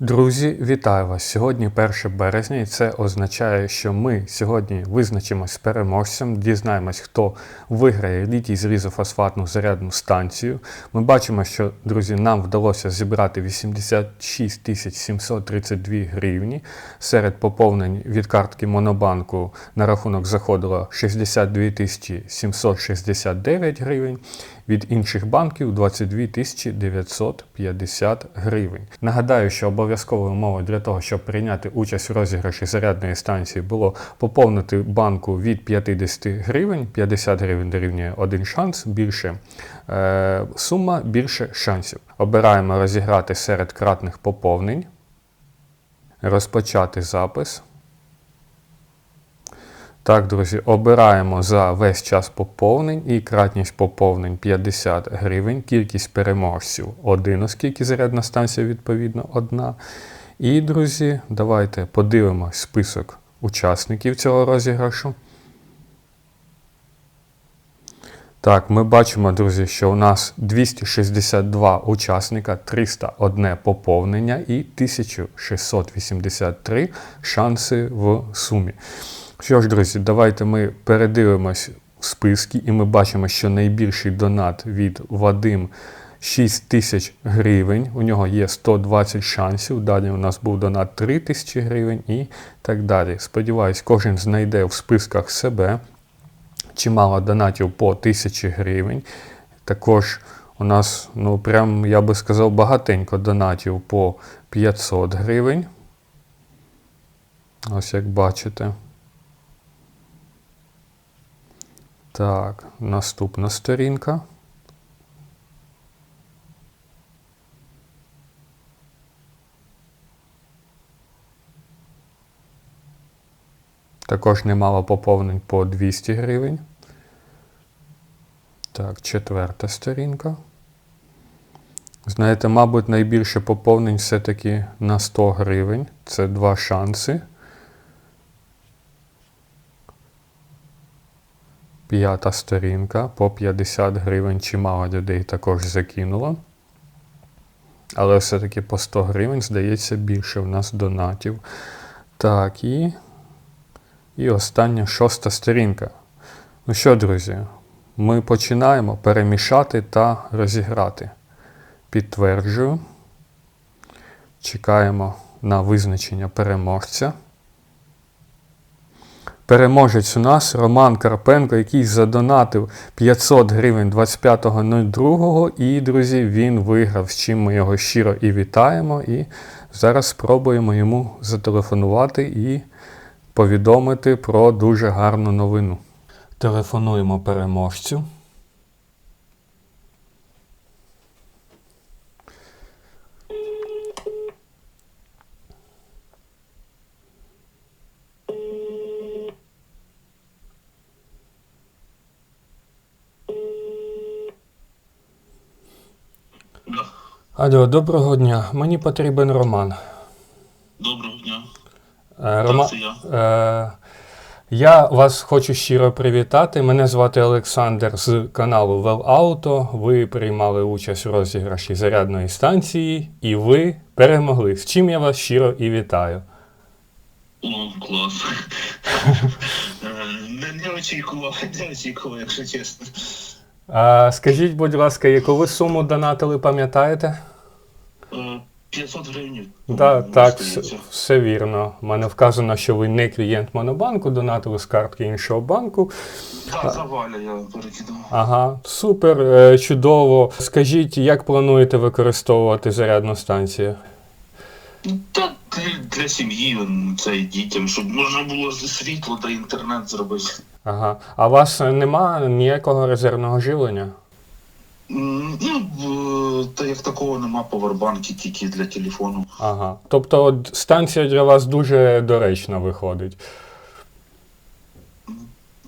Друзі, вітаю вас! Сьогодні 1 березня, і це означає, що ми сьогодні визначимось з переможцем, дізнаємось, хто виграє літій зрізофосфатну зарядну станцію. Ми бачимо, що, друзі, нам вдалося зібрати 86 тисяч 732 гривні. Серед поповнень від картки Монобанку на рахунок заходило 62 тисячі 769 гривень від інших банків 22 тисячі 950 гривень. Нагадаю, що обов'язковою умовою для того, щоб прийняти участь у розіграші зарядної станції, було поповнити банку від 50 гривень, 50 гривень дорівнює один шанс, більше е, сума, більше шансів. Обираємо розіграти серед кратних поповнень, розпочати запис. Так, друзі, обираємо за весь час поповнень і кратність поповнень 50 гривень, кількість переможців 1, оскільки зарядна станція відповідно одна. І, друзі, давайте подивимось список учасників цього розіграшу. Так, ми бачимо, друзі, що у нас 262 учасника, 301 поповнення і 1683 шанси в сумі. Що ж, друзі, давайте ми передивимось списки, і ми бачимо, що найбільший донат від Вадим 6 тисяч гривень. У нього є 120 шансів. Далі у нас був донат 3 тисячі гривень і так далі. Сподіваюсь, кожен знайде в списках себе чимало донатів по 1000 гривень. Також у нас, ну прям, я би сказав, багатенько донатів по 500 гривень. Ось як бачите. Так, наступна сторінка. Також немало поповнень по 200 гривень. Так, четверта сторінка. Знаєте, мабуть, найбільше поповнень все-таки на 100 гривень. Це два шанси. П'ята сторінка по 50 гривень чимало людей також закинуло. Але все-таки по 100 гривень, здається, більше в нас донатів. Так, і, і остання шоста сторінка. Ну що, друзі, ми починаємо перемішати та розіграти. Підтверджую. Чекаємо на визначення переможця. Переможець у нас Роман Карпенко, який задонатив 500 гривень 25.02. І, друзі, він виграв, з чим ми його щиро і вітаємо. І зараз спробуємо йому зателефонувати і повідомити про дуже гарну новину. Телефонуємо переможцю. Алло, доброго дня. Мені потрібен Роман. Доброго дня. Е, Рома... це я. Е, я вас хочу щиро привітати. Мене звати Олександр з каналу Well Ви приймали участь у розіграші зарядної станції і ви перемогли. З чим я вас щиро і вітаю. О, клас. Е, не, не очікував, не очікував, якщо чесно. А, скажіть, будь ласка, яку ви суму донатили, пам'ятаєте? Е, 500 гривень. Да, так, все, все вірно. У мене вказано, що ви не клієнт Монобанку, донатили з картки іншого банку. Да, заваля я перекидав. Ага, супер, е, чудово. Скажіть, як плануєте використовувати зарядну станцію? Та для, сім'ї, це і дітям, щоб можна було світло та інтернет зробити. Ага. А у вас нема ніякого резервного живлення? Ну, та як такого нема повербанки, тільки для телефону. Ага. Тобто от станція для вас дуже доречна виходить.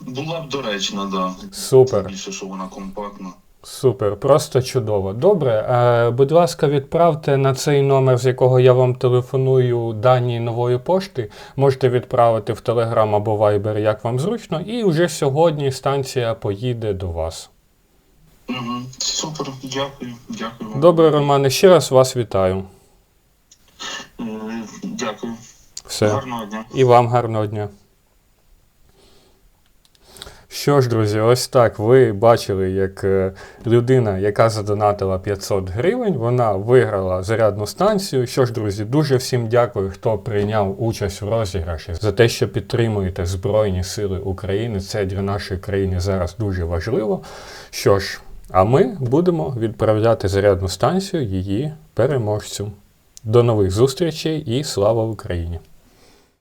Була б доречна, да. Супер. Більше, що вона компактна. Супер, просто чудово. Добре, е, будь ласка, відправте на цей номер, з якого я вам телефоную, дані нової пошти. Можете відправити в Telegram або Viber, як вам зручно, і вже сьогодні станція поїде до вас. Угу. Супер, дякую, дякую. вам. Добре, Романе, ще раз вас вітаю. Е, дякую. Все. Гарного дня. І вам гарного дня. Що ж, друзі, ось так ви бачили, як е, людина, яка задонатила 500 гривень, вона виграла зарядну станцію. Що ж, друзі, дуже всім дякую, хто прийняв участь в розіграші за те, що підтримуєте Збройні Сили України. Це для нашої країни зараз дуже важливо. Що ж, а ми будемо відправляти зарядну станцію її переможцю. До нових зустрічей і слава Україні!